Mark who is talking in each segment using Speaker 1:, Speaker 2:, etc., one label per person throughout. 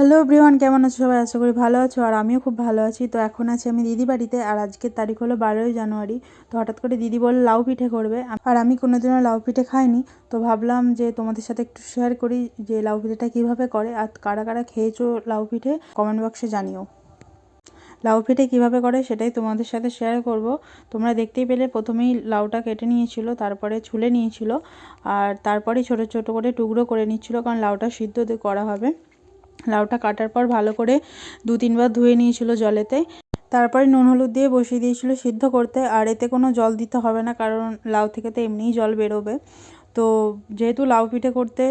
Speaker 1: Hello everyone কেমন আছো সবাই? আশা করি ভালো আছো আর আমিও খুব ভালো আছি। তো এখন আছি আমি দিদি বাড়িতে আর আজকের তারিখ হলো বারোই জানুয়ারি। তো হঠাৎ করে দিদি বলল, লাউ পিঠে করবে। আর আমি কোনোদিনও লাউ পিঠে খাইনি। তো ভাবলাম যে তোমাদের সাথে একটু শেয়ার করি যে লাউ পিঠেটা কীভাবে করে আর কারা কারা খেয়েছো লাউ পিঠে কমেন্ট বক্সে জানিও। লাউ পিঠে কীভাবে করে সেটাই তোমাদের সাথে শেয়ার করব। তোমরা দেখতেই পেলে, প্রথমেই লাউটা কেটে নিয়েছিল, তারপরে ছুলে নিয়েছিল, আর তারপরেই ছোট ছোট করে টুকরো করে নিচ্ছিল, কারণ লাউটা সিদ্ধ করা হবে। লাউটা কাটার পর ভালো করে দু তিনবার ধুয়ে নিয়েছিল জলেতে। তারপরে নুন হলুদ দিয়ে বসিয়ে দিয়েছিল সিদ্ধ করতে। আর এতে কোনো জল দিতে হবে না, কারণ লাউ থেকে তো এমনিই জল বেরোবে। তো যেহেতু লাউ পিঠে করতে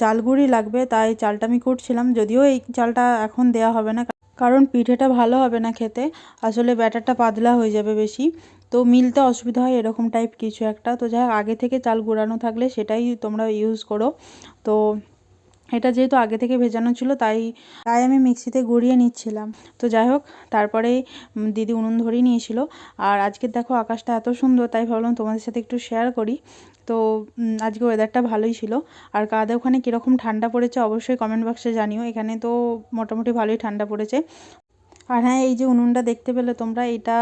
Speaker 1: চাল গুঁড়ি লাগবে, তাই চালটা আমি কুটছিলাম যদিও এই চালটা এখন দেয়া হবে না, কারণ পিঠেটা ভালো হবে না খেতে। আসলে ব্যাটারটা পাতলা হয়ে যাবে বেশি। তো মিলতে অসুবিধা হয় এরকম টাইপ কিছু একটা। তো যাই আগে থেকে চাল গুঁড়ানো থাকলে সেটাই তোমরা ইউজ করো। তো এটা যেহেতু আগে থেকে ভেজানো ছিল, তাই তাই আমি মিক্সিতে গড়িয়ে নিচ্ছিলাম। তো যাই হোক, তারপরে দিদি উনুন ধরিয়ে নিয়েছিল। আর আজকে দেখো আকাশটা এত সুন্দর, তাই ভাবলাম তোমাদের সাথে একটু শেয়ার করি। তো আজকে ওয়েদারটা ভালোই ছিল। আর কাদা ওখানে কীরকম ঠান্ডা পড়েছে অবশ্যই কমেন্ট বক্সে জানিও। এখানে তো মোটামুটি ভালোই ঠান্ডা পড়েছে। আর হ্যাঁ এই যে উনুনটা দেখতে পেলে তোমরা, এটা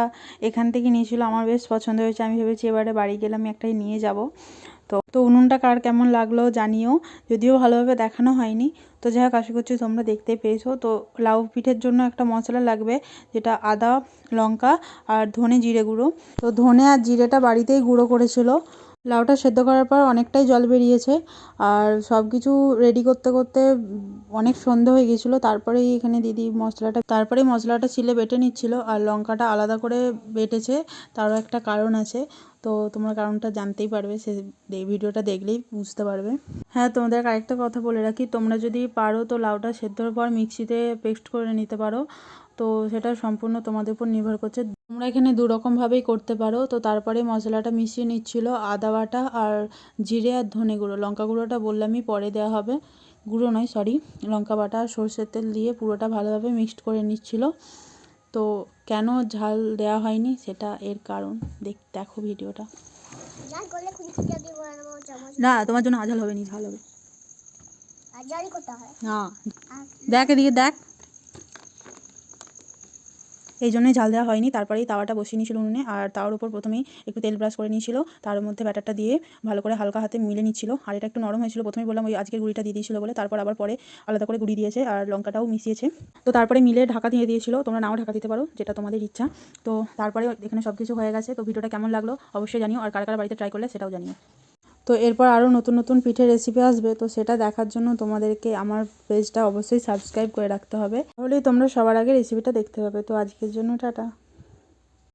Speaker 1: এখান থেকে নিয়েছিল, আমার বেশ পছন্দ হয়েছে। আমি ভেবেছি এবারে বাড়ি গেলে আমি একটাই নিয়ে যাব। তো তো উনুনটা কার কেমন লাগল জানিও, যদিও ভালোভাবে দেখানো হয়নি। তো যাই হোক, আশা করছি তোমরা দেখতে পেয়েছ। তো লাউ পিঠের জন্য একটা মশলা লাগবে, যেটা আদা, লঙ্কা আর ধনে জিরে গুঁড়ো। তো ধনে আর জিরেটা বাড়িতেই গুঁড়ো করেছিল। লাউটা সেদ্ধ করার পর অনেকটাই জল বেরিয়েছে আর সব কিছু রেডি করতে করতে অনেক সন্ধে হয়ে গেছিল। তারপরেই এখানে দিদি মশলাটা, তারপরেই মশলাটা ছিলে বেটে নিচ্ছিল আর লঙ্কাটা আলাদা করে বেটেছে। তারও একটা কারণ আছে। তো তোমরা কারণটা জানতেই পারবে, সে ভিডিওটা দেখলেই বুঝতে পারবে। হ্যাঁ তোমাদের আরেকটা কথা বলে রাখি, তোমরা যদি পারো তো লাউটা সেদ্ধর পর মিক্সিতে পেস্ট করে নিতে পারো। তো সেটা সম্পূর্ণ তোমাদের উপর নির্ভর করছে। তোমরা এখানে দু রকমভাবেই করতে পারো, তো তারপরে মশলাটা মিশিয়ে নিচ্ছিল আদা বাটা আর জিরে আর ধনে গুঁড়ো। লঙ্কা গুঁড়োটা বললামই পরে দেওয়া হবে। গুঁড়ো নয় সরি লঙ্কা বাটা আর সর্ষের তেল দিয়ে পুরোটা ভালোভাবে মিক্সড করে নিচ্ছিল। তো কেন ঝাল দেওয়া হয়নি? সেটা এর কারণ। দেখ দেখো ভিডিওটা। না তোমার জন্য আঝাল হবে। নি ঝাল হবে না। দেখ এদিকে দেখ। এই জন্যই ঝাল দেওয়া হয়নি। তারপরেই তাওয়াটা বসিয়ে নিয়েছিল উনুনে আর তাওয়ার উপর প্রথমেই একটু তেল ব্রাশ করে নিয়েছিল। তার মধ্যে ব্যাটারটা দিয়ে ভালো করে হালকা হাতে মিলে নিচ্ছিল। আর এটা একটু নরম হয়েছিল। প্রথমেই বললাম ওই আজকের গুঁড়িটা দিয়ে দিয়েছিল বলে, তারপর আবার পরে আলাদা করে গুঁড়ি দিয়েছে আর লঙ্কাটাও মিশিয়েছে। তো তারপরে মিলে ঢাকা দিয়ে দিয়েছিল। তোমরা নাও ঢাকা দিতে পারো, যেটা তোমাদের ইচ্ছা। তো তারপরে এখানে সব কিছু হয়ে গেছে। তো ভিডিওটা কেমন লাগল অবশ্যই জানিও। আর কারা কার বাড়িতে ট্রাই করলে সেটাও জানিও। তো এরপর আরও নতুন নতুন পিঠের রেসিপি আসবে, তো সেটা দেখার জন্য তোমাদেরকে আমার পেজটা অবশ্যই সাবস্ক্রাইব করে রাখতে হবে। তাহলেই তোমরা সবার আগে রেসিপিটা দেখতে পাবে। তো আজকের জন্য টাটা।